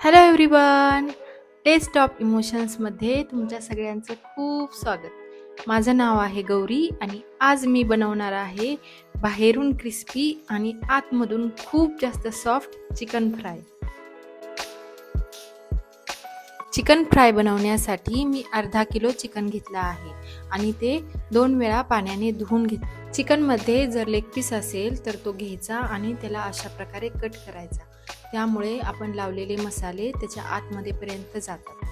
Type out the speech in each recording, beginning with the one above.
Hello everyone test of इमोशन्समध्ये तुमच्या सगळ्यांचं खूप स्वागत. माझं नाव आहे गौरी आणि आज मी बनवणार आहे बाहेरून क्रिस्पी आणि आतमधून खूप जास्त soft chicken fry chicken fry बनवण्यासाठी मी अर्धा किलो चिकन घेतलं आहे आणि ते दोन वेळा पाण्याने धुवून घेत चिकनमध्ये जर लेग पीस असेल तर तो घ्यायचा आणि त्याला अशा प्रकारे कट करायचा. त्यामुळे आपण लावलेले मसाले त्याच्या आतमध्येपर्यंत जातात.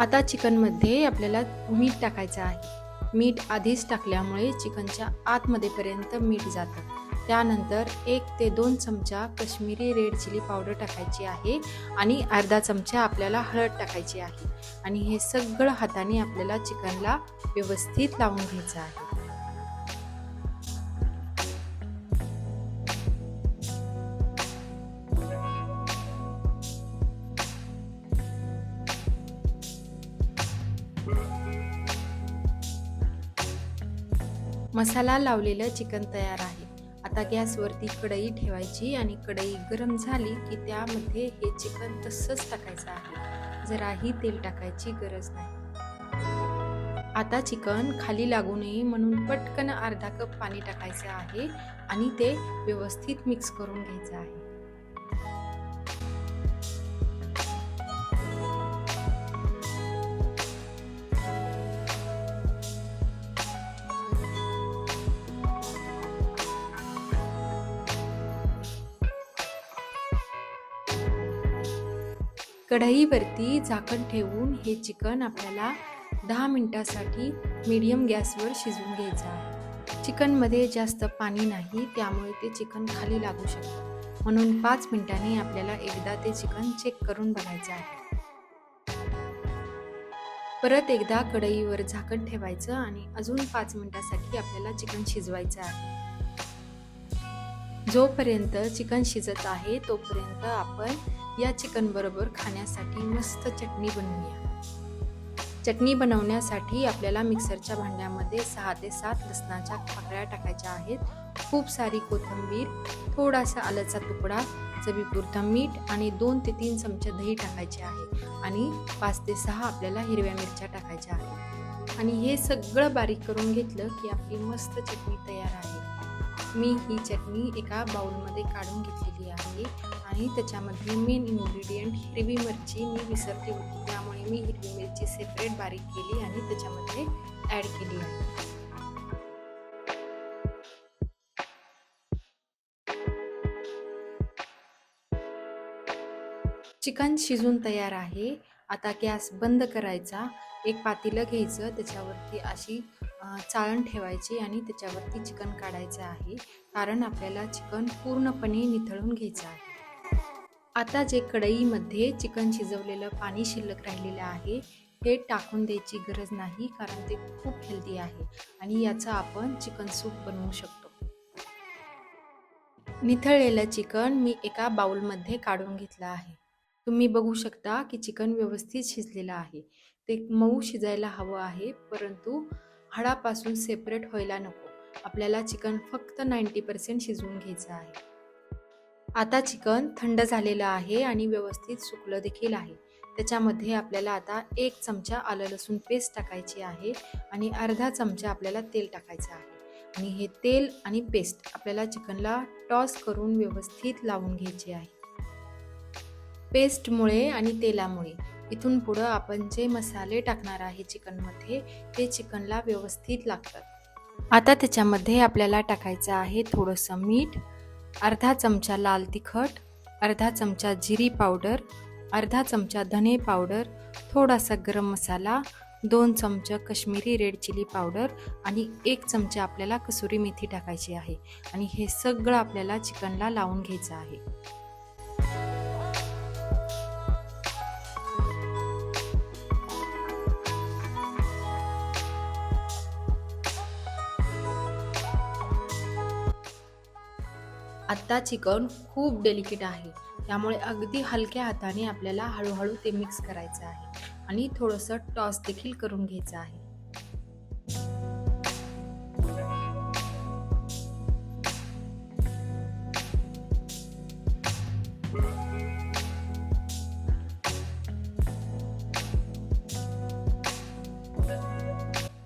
आता चिकनमध्ये आपल्याला मीठ टाकायचं आहे. मीठ आधीच टाकल्यामुळे चिकनच्या आतमध्येपर्यंत मीठ जातं. त्यानंतर एक ते दोन चमचा कश्मीरी रेड चिली पावडर टाकायची आहे आणि अर्धा चमचा आपल्याला हळद टाकायची आहे. आणि हे सगळं हाताने आपल्याला चिकनला व्यवस्थित लावून घ्यायचं आहे. मसाला लावलेलं चिकन तयार आहे. आता गॅसवरती कढई ठेवायची आणि कढई गरम झाली की त्यामध्ये हे चिकन तसंच टाकायचं आहे. जराही तेल टाकायची गरज नाही. आता चिकन खाली लागू नये म्हणून पटकन अर्धा कप पाणी टाकायचं आहे आणि ते व्यवस्थित मिक्स करून घ्यायचं आहे. कढईवरती झाकण ठेवून हे चिकन आपल्याला दहा मिनटासाठी मीडियम गॅसवर शिजवून घ्यायचं आहे. चिकनमध्ये जास्त पाणी नाही त्यामुळे ते चिकन खाली लागू शकतं. म्हणून पाच मिनिटांनी आपल्याला एकदा ते चिकन चेक करून बघायचं आहे. परत एकदा कढईवर झाकण ठेवायचं आणि अजून पाच मिनिटासाठी आपल्याला चिकन शिजवायचं आहे. जोपर्यंत चिकन शिजत आहे तोपर्यंत आपण या चिकनबरोबर खाण्यासाठी मस्त चटणी बनवूया. चटणी बनवण्यासाठी आपल्याला मिक्सरच्या भांड्यामध्ये सहा ते सात लसणाच्या पाकळ्या टाकायच्या आहेत. खूप सारी कोथिंबीर थोडासा आल्याचा तुकडा चवीपुरतं मीठ आणि दोन ते तीन चमचे दही टाकायचे आहे आणि पाच ते सहा आपल्याला हिरव्या मिरच्या टाकायच्या आहेत. आणि हे सगळं बारीक करून घेतलं की आपली मस्त चटणी तयार आहे. मी ही चटणी एका बाउलमध्ये काढून घेतलेली आहे आणि त्याच्यामध्ये मेन इन्ग्रेडियंट हिरवी मिरची मी विसरली होती. त्यामुळे मी हिरवी मिरची सेपरेट बारीक केली आणि त्याच्यामध्ये ॲड केली आहे. चिकन शिजून तयार आहे. आता गॅस बंद करायचा. एक पातेलं घ्यायचं. त्याच्यावरती अशी चाळण ठेवायची आणि त्याच्यावरती चिकन काढायचं आहे. कारण आपल्याला चिकन पूर्णपणे निथळून घ्यायचं आहे. आता जे कढईमध्ये चिकन शिजवलेलं पाणी शिल्लक राहिलेलं आहे हे टाकून द्यायची गरज नाही कारण ते खूप हेल्दी आहे आणि याचा आपण चिकन सूप बनवू शकतो. निथळलेलं चिकन मी एका बाउलमध्ये काढून घेतलं आहे. तुम्ही बघू शकता की चिकन व्यवस्थित शिजलेलं आहे. ते मऊ शिजायला हवं आहे परंतु हाडापासून सेपरेट व्हायला नको. आपल्याला चिकन फक्त नाईंटी पर्सेंट शिजवून घ्यायचं आहे. आता चिकन थंड झालेलं आहे आणि व्यवस्थित सुकलं देखील आहे. त्याच्यामध्ये आपल्याला आता एक चमचा आलं लसूण पेस्ट टाकायची आहे आणि अर्धा चमचा आपल्याला तेल टाकायचं आहे. आणि हे तेल आणि पेस्ट आपल्याला चिकनला टॉस करून व्यवस्थित लावून घ्यायचे आहे. पेस्टमुळे आणि तेलामुळे इथून पुढं आपण जे मसाले टाकणार आहे चिकनमध्ये ते चिकनला व्यवस्थित लागतात. आता त्याच्यामध्ये आपल्याला टाकायचं आहे थोडंसं मीठ अर्धा चमचा लाल तिखट अर्धा चमचा जिरी पावडर अर्धा चमचा धने पावडर थोडासा गरम मसाला दोन चमचे कश्मीरी रेड चिली पावडर आणि एक चमचा आपल्याला कसुरी मेथी टाकायची आहे. आणि हे सगळं आपल्याला चिकनला लावून घ्यायचं आहे. आत्ता चिकन खूप डेलिकेट आहे. त्यामुळे अगदी हलक्या हाताने आपल्याला हळूहळू ते मिक्स करायचं आहे. आणि थोडंसं टॉस देखील करून घ्यायचं आहे.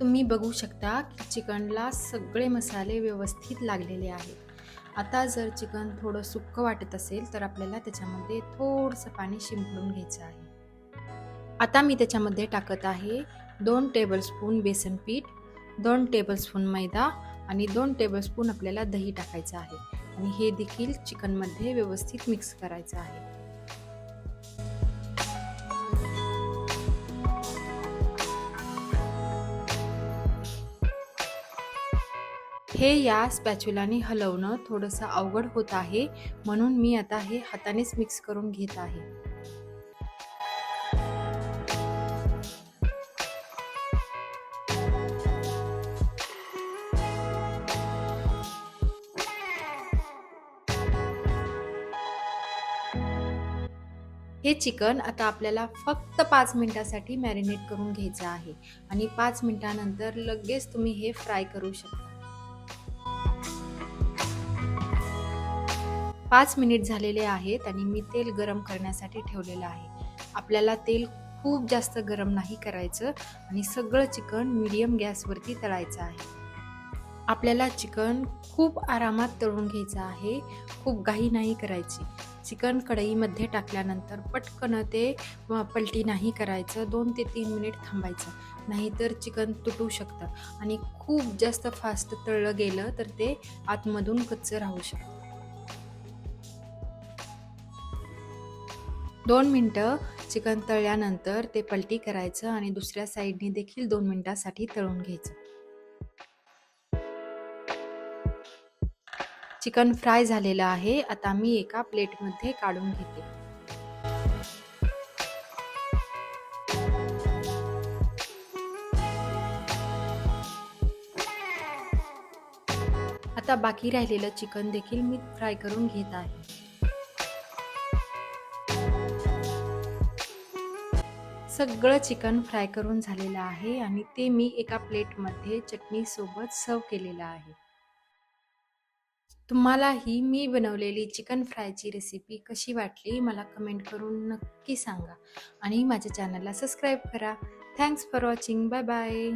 तुम्ही बघू शकता की चिकनला सगळे मसाले व्यवस्थित लागलेले आहेत. आता जर चिकन थोडं सुक्क वाटत असेल तर आपल्याला त्याच्यामध्ये थोडंसं पाणी शिंपडून घ्यायचं आहे. आता मी त्याच्यामध्ये टाकत आहे दोन टेबलस्पून बेसन पीठ दोन टेबलस्पून मैदा आणि दोन टेबलस्पून आपल्याला दही टाकायचं आहे. आणि हे देखील चिकनमध्ये व्यवस्थित मिक्स करायचं आहे. हे या स्पॅच्युलाने हलवणं थोडंसं अवघड होत आहे म्हणून मी आता हे हातानेच मिक्स करून घेत आहे. हे चिकन आता आपल्याला फक्त पाच मिनिटासाठी मॅरिनेट करून घ्यायचं आहे आणि पाच मिनिटानंतर लगेच तुम्ही हे फ्राय करू शकता. पाच मिनिट झालेले आहेत आणि मी तेल गरम करण्यासाठी ठेवलेलं आहे. आपल्याला तेल खूप जास्त गरम नाही करायचं आणि सगळं चिकन मिडियम गॅसवरती तळायचं आहे. आपल्याला चिकन खूप आरामात तळून घ्यायचं आहे. खूप घाई नाही करायची. चिकन कढईमध्ये टाकल्यानंतर पटकन ते पलटी नाही करायचं. दोन ते तीन मिनिट थांबायचं. नाहीतर चिकन तुटू शकतं आणि खूप जास्त फास्ट तळलं गेलं तर ते आतमधून कच्चं राहू शकतं. दोन मिनटं चिकन तळल्यानंतर ते पलटी करायचं आणि दुसऱ्या साईडने देखील दोन मिनटासाठी तळून घ्यायचं. चिकन फ्राय झालेलं आहे. आता मी एका प्लेटमध्ये काढून घेते. आता बाकी राहिलेलं चिकन देखील मी फ्राय करून घेत आहे. सगळं चिकन फ्राय करून झालेलं आहे आणि ते मी एका प्लेटमध्ये चटणीसोबत सर्व केलेलं आहे. तुम्हाला ही मी बनवलेली चिकन फ्रायची रेसिपी कशी वाटली मला कमेंट करून नक्की सांगा आणि माझ्या चॅनलला सबस्क्राईब करा. Thanks for watching. Bye bye.